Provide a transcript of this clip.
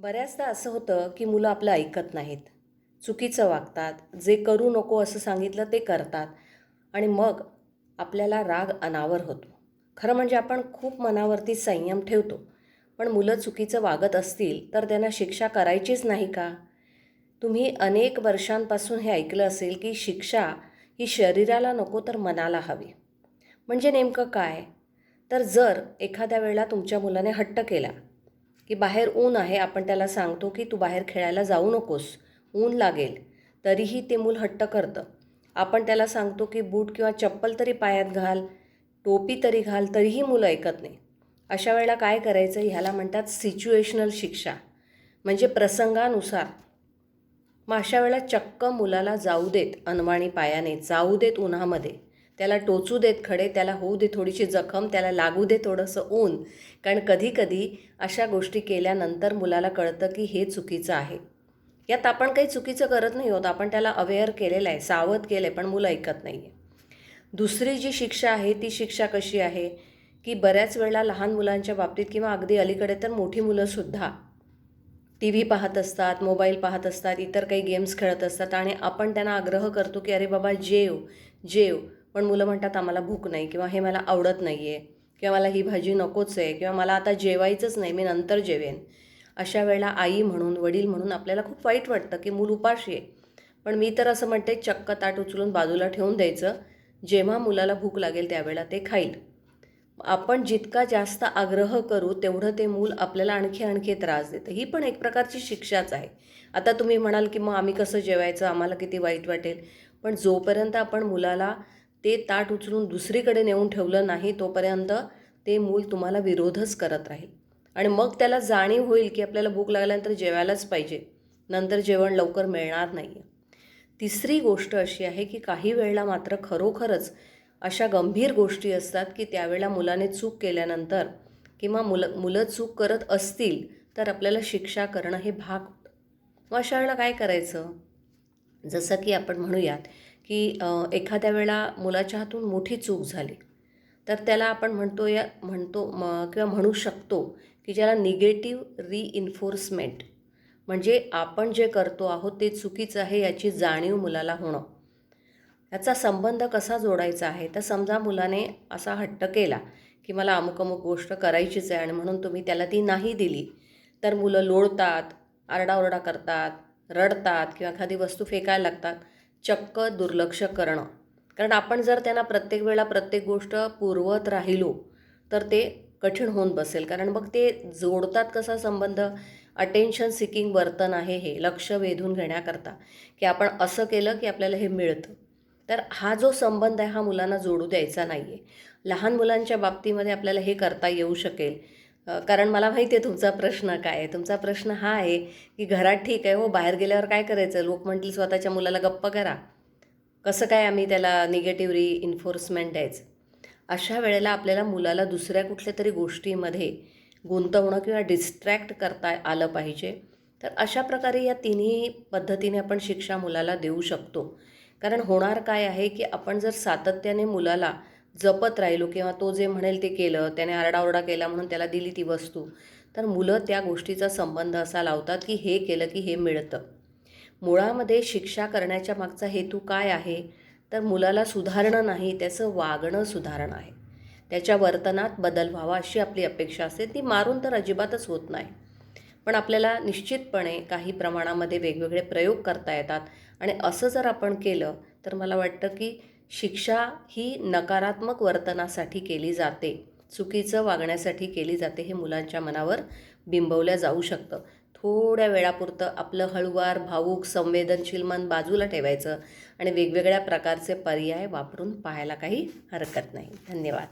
बऱ्याचदा असं होतं की मुलं आपलं ऐकत नाहीत. चुकीचं वागतात जे करू नको असं सांगितलं ते करतात आणि मग आपल्याला राग अनावर होतो. खरं म्हणजे आपण खूप मनावरती संयम ठेवतो. पण मुलं चुकीचं वागत असतील तर त्यांना शिक्षा करायचीच नाही का? तुम्ही अनेक वर्षांपासून हे ऐकलं असेल की शिक्षा ही शरीराला नको तर मनाला हवी. म्हणजे नेमकं काय? तर जर एखाद्या वेळेला तुमच्या मुलाने हट्ट केला की बाहेर ऊन आहे आपण त्याला सांगतो की तू बाहेर खेळायला जाऊ नकोस ऊन लागेल. तरीही ते मूल हट्ट करतं. आपण त्याला सांगतो की बूट किंवा चप्पल तरी पायात घाल टोपी तरी घाल तरीही मुलं ऐकत नाही. अशा वेळेला काय करायचं? ह्याला म्हणतात सिच्युएशनल शिक्षा. म्हणजे प्रसंगानुसार. मग अशा वेळेला चक्क मुलाला जाऊ देत अनवाणी पायाने जाऊ देत उन्हामध्ये. त्याला टोचू देत खडे त्याला होऊ दे थोडीशी जखम त्याला लागू दे थोडंसं ऊन. कारण कधीकधी अशा गोष्टी केल्यानंतर मुलाला कळतं की हे चुकीचं आहे. यात आपण काही चुकीचं करत नाही होत आपण त्याला अवेअर केलेलं आहे सावध केलं आहे पण मुलं ऐकत नाही आहे दुसरी जी शिक्षा आहे ती शिक्षा कशी आहे? की बऱ्याच वेळेला लहान मुलांच्या बाबतीत किंवा अगदी अलीकडे तर मोठी मुलंसुद्धा टी व्ही पाहत असतात मोबाईल पाहत असतात इतर काही गेम्स खेळत असतात आणि आपण त्यांना आग्रह करतो की अरे बाबा जेव जेव. पण मुलं म्हणतात आम्हाला भूक नाही किंवा हे मला आवडत नाही आहे किंवा मला ही भाजी नकोच आहे किंवा मला आता जेवायचंच नाही मी नंतर जेवेन. अशा वेळेला आई म्हणून वडील म्हणून आपल्याला खूप वाईट वाटतं की मूल उपाशी आहे. पण मी तर असं म्हणते चक्क ताट उचलून बाजूला ठेवून द्यायचं. जेव्हा मुलाला भूक लागेल त्यावेळेला ते खाईल. आपण जितका जास्त आग्रह करू तेवढं ते मूल आपल्याला आणखी आणखी त्रास देतं. ही पण एक प्रकारची शिक्षाच आहे. आता तुम्ही म्हणाल की मग आम्ही कसं जेवायचं? आम्हाला किती वाईट वाटेल. पण जोपर्यंत आपण मुलाला ते ताट उचलून दुसरीकडे नेऊन ठेवलं नाही तोपर्यंत ते मूल तुम्हाला विरोधच करत राहील. आणि मग त्याला जाणीव होईल की आपल्याला भूक लागल्यानंतर जेवायलाच पाहिजे. नंतर जेवण लवकर मिळणार नाही आहे तिसरी गोष्ट अशी आहे की काही वेळेला मात्र खरोखरच अशा गंभीर गोष्टी असतात की त्यावेळेला मुलाने चूक केल्यानंतर किंवा मुलं मुलं चूक करत असतील तर आपल्याला शिक्षा करणं हे भाग होतं. मग अशा वेळेला काय करायचं? जसं की आपण म्हणूयात की एखाद्या वेळा मुलाच्या हातून मोठी चूक झाली तर त्याला आपण म्हणतो या म्हणतो म किंवा म्हणू शकतो की ज्याला निगेटिव्ह रिइन्फोर्समेंट म्हणजे आपण जे करतो आहोत ते चुकीचं आहे याची जाणीव मुलाला होणं. याचा संबंध कसा जोडायचा आहे? तर समजा मुलाने असा हट्ट केला की मला अमुक अमुक गोष्ट करायचीच आहे आणि म्हणून तुम्ही त्याला ती नाही दिली तर मुलं लोळतात आरडाओरडा करतात रडतात किंवा एखादी वस्तू फेकायला लागतात. चक्क दुर्लक्ष करणं. कारण आपण जर त्यांना प्रत्येक वेळा प्रत्येक गोष्ट पुरवत राहिलो तर ते कठीण होऊन बसेल. कारण मग ते जोडतात कसा संबंध? अटेन्शन सिकिंग वर्तन आहे हे लक्ष वेधून घेण्याकरता. की आपण असं केलं की आपल्याला हे मिळतं. तर हा जो संबंध आहे हा मुलांना जोडू द्यायचा नाही आहे लहान मुलांच्या बाबतीमध्ये आपल्याला हे करता येऊ शकेल. कारण मला माहिती आहे तुमचा प्रश्न काय आहे. तुमचा प्रश्न हा आहे की घरात ठीक आहे हो बाहेर गेल्यावर काय करायचं? लोक म्हणतील स्वतःच्या मुलाला गप्प करा. कसं काय आम्ही त्याला निगेटिव्ह री इन्फोर्समेंट द्यायचं? अशा वेळेला आपल्याला मुलाला दुसऱ्या कुठल्या तरी गोष्टीमध्ये गुंतवणं किंवा डिस्ट्रॅक्ट करता आलं पाहिजे. तर अशा प्रकारे या तिन्ही पद्धतीने आपण शिक्षा मुलाला देऊ शकतो. कारण होणार काय आहे की आपण जर सातत्याने मुलाला जपत राहिलो किंवा तो जे म्हणेल ते केलं त्याने आरडाओरडा केला म्हणून त्याला दिली ती वस्तू तर मुलं त्या गोष्टीचा संबंध असा लावतात की हे केलं की हे मिळतं. मुळामध्ये शिक्षा करण्याच्या मागचा हेतू काय आहे? तर मुलाला सुधारणं नाही त्याचं वागणं सुधारणं आहे. त्याच्या वर्तनात बदल व्हावा अशी आपली अपेक्षा असते. ती मारून तर अजिबातच होत नाही. पण आपल्याला निश्चितपणे काही प्रमाणामध्ये वेगवेगळे प्रयोग करता येतात. आणि असं जर आपण केलं तर मला वाटतं की शिक्षा ही नकारात्मक वर्तनासाठी केली जाते. चुकीचं वागण्यासाठी केली जाते हे मुलांच्या मनावर बिंबवल्या जाऊ शकतं. थोड्या वेळापुरतं आपलं हळुवार भावूक संवेदनशील मन बाजूला ठेवायचं आणि वेगवेगळ्या प्रकारचे पर्याय वापरून पाहायला काही हरकत नाही. धन्यवाद.